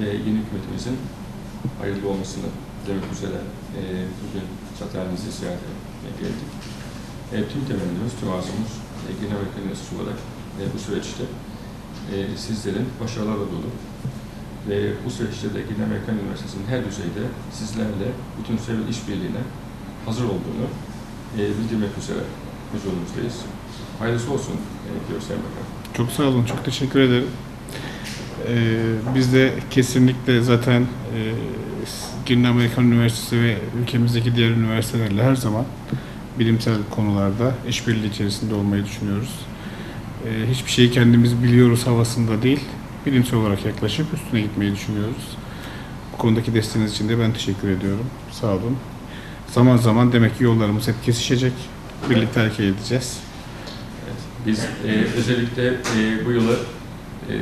ve yeni hükümetimizin hayırlı olmasını demek üzere e, bugün Çatalınızı ziyaret etmeye geldik. E, tüm temennimiz, tüm arzumuz e, Genel Üniversitesi olarak e, bu süreçte e, sizlerin başarılarla dolu ve bu süreçte de Genel Amerikan Üniversitesi'nin her düzeyde sizlerle bütün seviyeli işbirliğine hazır olduğunu e, bildirmek üzere huzurumuzdayız. Hayırlısı olsun e, diyoruz Sayın Bakan. Çok sağ olun, çok teşekkür ederim. Ee, biz de kesinlikle zaten e, Güney Amerikan Üniversitesi ve ülkemizdeki diğer üniversitelerle her zaman bilimsel konularda işbirliği içerisinde olmayı düşünüyoruz. Ee, hiçbir şeyi kendimiz biliyoruz havasında değil, bilimsel olarak yaklaşıp üstüne gitmeyi düşünüyoruz. Bu konudaki desteğiniz için de ben teşekkür ediyorum. Sağ olun. Zaman zaman demek ki yollarımız hep kesişecek. Birlikte hareket edeceğiz. Biz e, özellikle e, bu yılı e,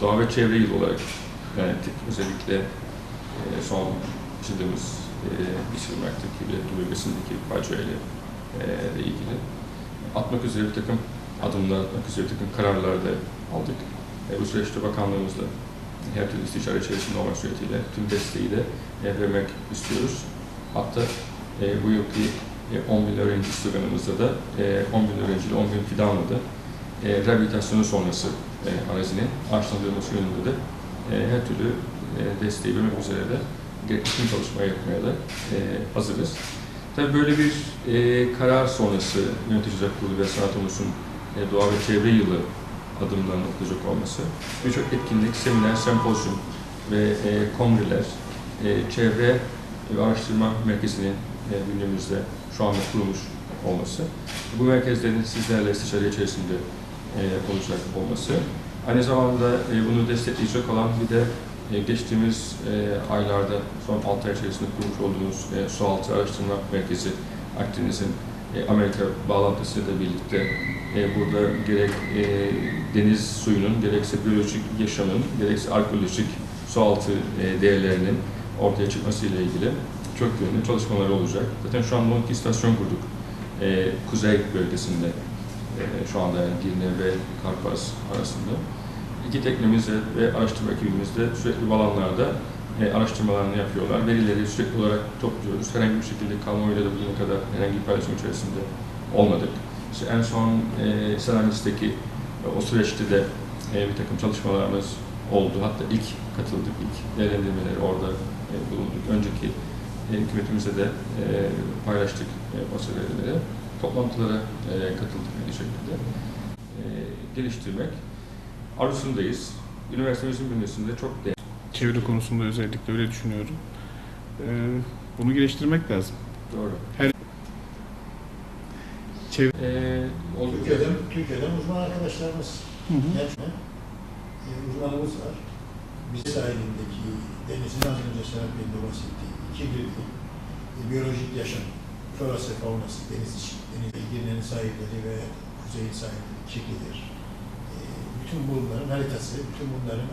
doğa ve çevre yılı olarak yönettik. Özellikle e, son yaşadığımız e, Bismarck'taki Biletli bölgesindeki facia ile e, ile ilgili atmak üzere bir takım adımlar, atmak üzere bir takım kararlar da aldık. E, bu süreçte bakanlığımızla her türlü istişare içerisinde olmak suretiyle tüm desteği de e, vermek istiyoruz. Hatta e, bu yılki e, 10 bin öğrenci sloganımızda da e, 10 bin öğrenciyle 10 bin fidanla da e, rehabilitasyonu sonrası e, arazinin ağaçlandırılması yönünde de e, her türlü e, desteği vermek üzere de gerekli tüm çalışmayı yapmaya da e, hazırız. Tabii böyle bir e, karar sonrası Yöneticiler Kurulu ve Sanat Onusu'nun e, Doğa ve Çevre Yılı adımlarının atılacak olması, birçok etkinlik, seminer, sempozyum ve e, kongreler, e, çevre ve araştırma merkezinin e, bünyemizde şu anda kurulmuş olması, bu merkezlerin sizlerle istişare içerisinde e, olacak olması, aynı zamanda e, bunu destekleyecek olan bir de e, geçtiğimiz e, aylarda, son 6 ay içerisinde kurmuş olduğumuz e, Sualtı Araştırma Merkezi Akdeniz'in e, Amerika bağlantısıyla birlikte e, burada gerek e, deniz suyunun, gerekse biyolojik yaşamın, gerekse arkeolojik sualtı e, değerlerinin ortaya çıkması ile ilgili çok yönlü çalışmalar olacak. Zaten şu anda 12 istasyon kurduk e, kuzey bölgesinde şu anda yani ve Karpaz arasında. İki teknemizle ve araştırma ekibimizle sürekli bu alanlarda e, araştırmalarını yapıyorlar. Verileri sürekli olarak topluyoruz. Herhangi bir şekilde kamuoyuyla da bugüne kadar herhangi bir paylaşım içerisinde olmadık. İşte en son e, Selanis'teki e, o süreçte de e, bir takım çalışmalarımız oldu. Hatta ilk katıldık, ilk değerlendirmeleri orada e, bulunduk. Önceki e, hükümetimizle de e, paylaştık e, o serileri. Toplantılara e, katıldık bir şekilde. E, geliştirmek arzusundayız. Üniversitemizin bünyesinde çok değerli. Çevre konusunda özellikle öyle düşünüyorum. Ee, bunu geliştirmek lazım. Doğru. Çevre... E. Türkiye'den, Türkiye'den uzman arkadaşlarımız, Hı e, uzmanımız var. Biz sahilindeki denizin az önce Serap Bey'in de bahsettiği kirliliği, e, biyolojik yaşam, florası, faunası, deniz içi, deniz ilgilenen sahilleri ve kuzeyin sahilleri kirlidir. E, bütün bunların haritası, bütün bunların